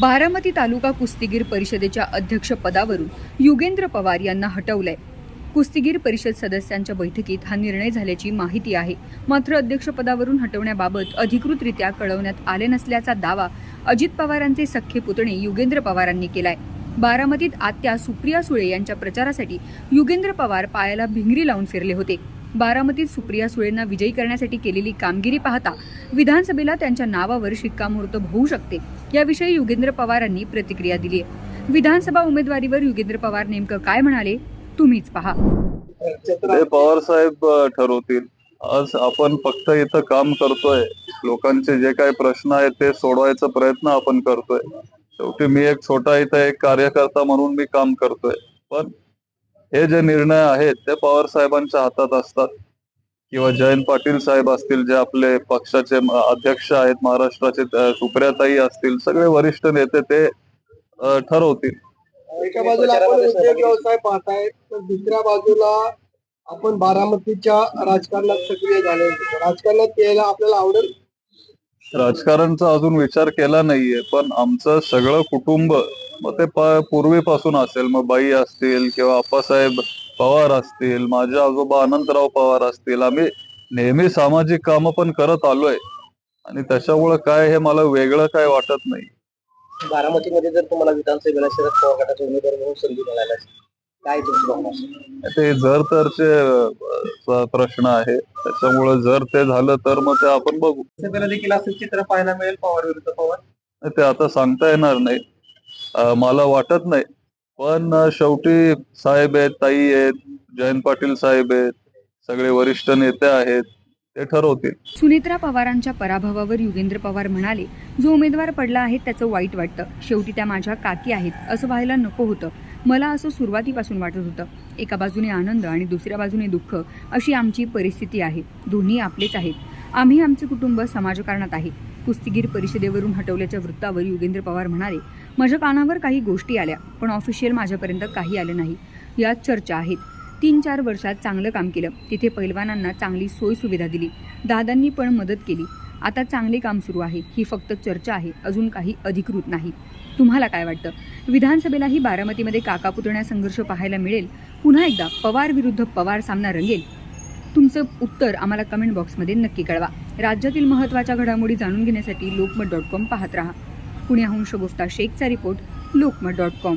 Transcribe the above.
बारामती तालुका कुस्तीगीर परिषदेच्या अध्यक्षपदावरून युगेंद्र पवार यांना हटवलंय. कुस्तीगीर परिषद सदस्यांच्या बैठकीत हा निर्णय झाल्याची माहिती आहे. मात्र अध्यक्षपदावरून हटवण्याबाबत अधिकृतरित्या कळवण्यात आले नसल्याचा दावा अजित पवारांचे सख्खे पुतणे युगेंद्र पवारांनी केलाय. बारामतीत आत्या सुप्रिया सुळे यांच्या प्रचारासाठी युगेंद्र पवार पायाला भिंगरी लावून फिरले होते. बारामतीत सुप्रिया सुळेंना विजयी करण्यासाठी केलेली कामगिरी पाहता विधानसभेला त्यांच्या नावावर शिक्कामोर्तब होऊ शकते. याविषयी युगेंद्र पवारांनी प्रतिक्रिया दिली आहे. विधानसभा उमेदवारीवर युगेंद्र पवार नेमकं काय म्हणाले? तुम्हीच पहा. पवार साहेब ठरवतील. आज आपण फक्त इथं काम करतोय. लोकांचे जे काही प्रश्न आहेत ते सोडवायचा प्रयत्न आपण करतोय. शेवटी मी एक छोटा इथं एक कार्यकर्ता म्हणून मी काम करतोय. पण हे जे निर्णय आहेत ते पवार साहेबांच्या हातात असतात. किंवा जयंत पाटील साहेब असतील जे आपले पक्षाचे अध्यक्ष आहेत महाराष्ट्राचे सुप्रियाताई असतील सगळे वरिष्ठ नेते ते ठरवतील. एका बाजूला आपण उद्योग व्यवसाय पाहताय तर दुसऱ्या बाजूला आपण बारामतीच्या राजकारणात सक्रिय झाले राजकारणात यायला आपल्याला आवडेल? राजकारणचा अजून विचार केला नाहीये पण आमचं सगळं कुटुंब मग ते पूर्वीपासून असेल मग बाई असतील किंवा आप्पासाहेब पवार असतील माझे आजोबा अनंतराव पवार असतील आम्ही नेहमी सामाजिक कामं पण करत आलोय. आणि त्याच्यामुळे काय हे मला वेगळं काय वाटत नाही. बारामतीमध्ये जर तुम्हाला विधानसभेला शरद पवार गटाचे उमेदवार म्हणून संधी मिळाली काय? ते जर तरचे प्रश्न आहे त्याच्यामुळे जर ते झालं तर मग ते आपण बघू. देखील असं चित्र पाहायला मिळेल पवार विरुद्ध पवार? ते आता सांगता येणार नाही. मला वाटत नाही. पण शेवटी साहेब आहेत ताई आहेत जयंत पाटील साहेब आहेत सगळे वरिष्ठ नेते आहेत ते ठरवतील. सुनेत्रा पवारांच्या पराभवावर युगेंद्र पवार म्हणाले जो उमेदवार पडला आहे त्याचं वाईट वाटतं. शेवटी त्या माझ्या काकी आहेत. असं व्हायला नको होतं. मला असं सुरुवातीपासून वाटत होतं. एका बाजूने आनंद आणि दुसऱ्या बाजूने दुःख अशी आमची परिस्थिती आहे. दोन्ही आपलेच आहेत. आम्ही आमचे कुटुंब समाजकारणात आहे. कुस्तीगीर परिषदेवरून हटवल्याच्या वृत्तावर युगेंद्र पवार म्हणाले माझ्या कानावर काही गोष्टी आल्या पण ऑफिशियल माझ्यापर्यंत काही आलं नाही. यात चर्चा आहेत. तीन चार वर्षात चांगलं काम केलं. तिथे पैलवानांना चांगली सोय सुविधा दिली. दादांनी पण मदत केली. आता चांगले काम सुरू आहे. ही फक्त चर्चा आहे. अजून काही अधिकृत नाही. तुम्हाला काय वाटतं? विधानसभेलाही बारामतीमध्ये काका पुतण्या संघर्ष पाहायला मिळेल. पुन्हा एकदा पवार विरुद्ध पवार सामना रंगेल. तुमचं उत्तर आम्हाला कमेंट बॉक्समध्ये नक्की कळवा. राज्यातील महत्त्वाच्या घडामोडी जाणून घेण्यासाठी लोकमत डॉट कॉम पाहत राहा. पुण्याहून शगुफ्ता शेखचा रिपोर्ट लोकमत डॉट कॉम